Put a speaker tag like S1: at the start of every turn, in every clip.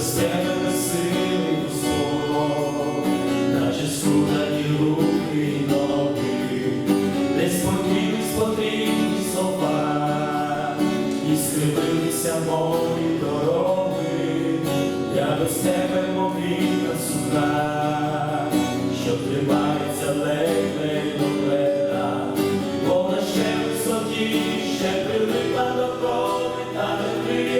S1: без себе силу слово, наче судані руки й ноги, десь спокійні потрібні слова, і скривилися мої дороги, я без тебе мовіна суха, що тримається ледь до плена, вона ще висоті, ще прилипла до крові та не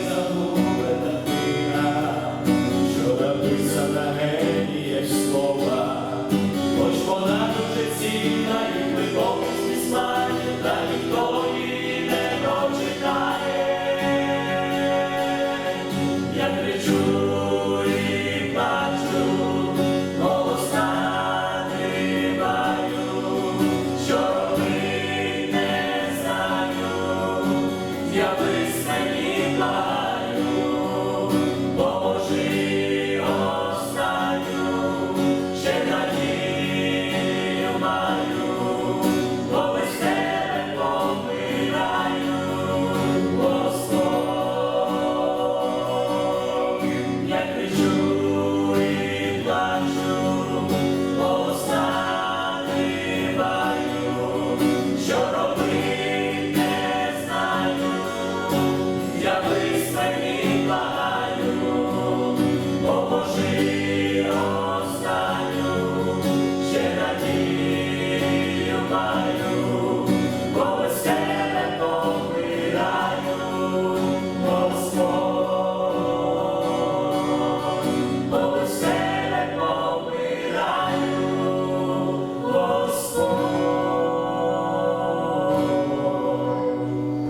S1: Я без